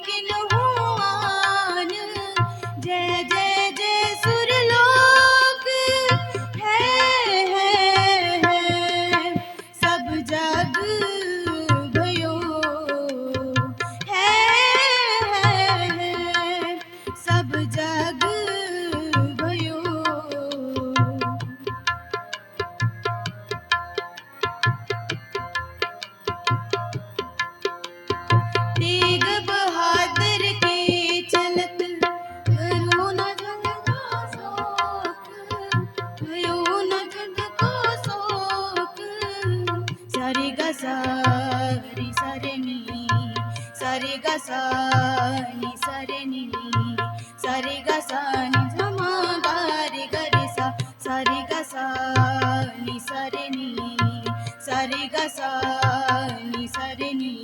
walking around. సరిగ సని సరిని సరిగ సని సమా గరి గరి స సరిగ సని సరిని. సరిగ సని సరిని.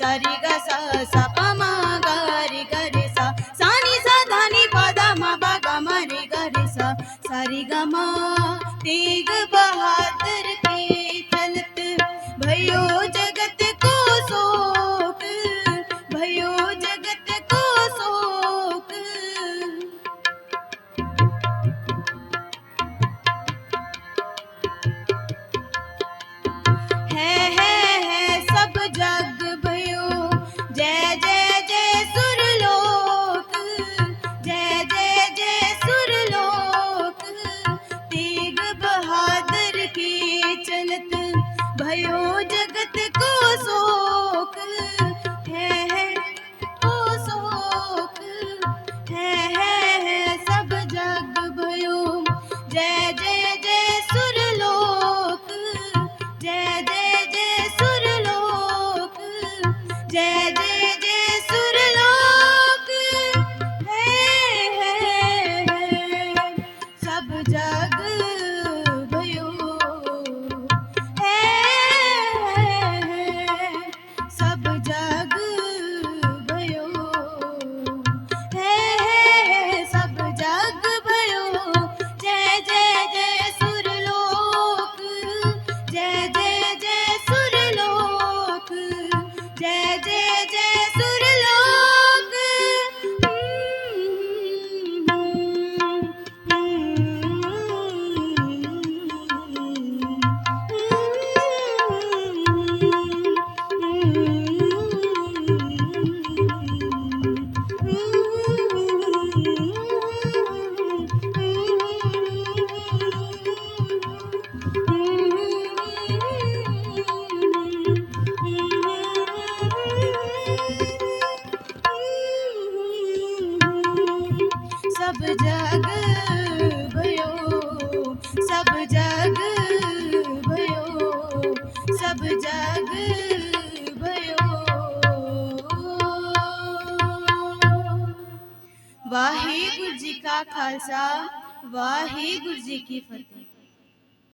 సరిగ స సపమా గరి గరి స సని సదని పదమ బగ మరి గరి స సరిగమ తీగ బహదర్ जय जय ਸਭ ਜਗ ਭਇਓ, ਸਭ ਜਗ ਭਇਓ, ਸਭ ਜਗ ਭਇਓ। ਵਾਹਿਗੁਰੂ ਜੀ ਕਾ ਖਾਲਸਾ, ਵਾਹਿਗੁਰੂ ਜੀ ਕੀ ਫਤਿਹ।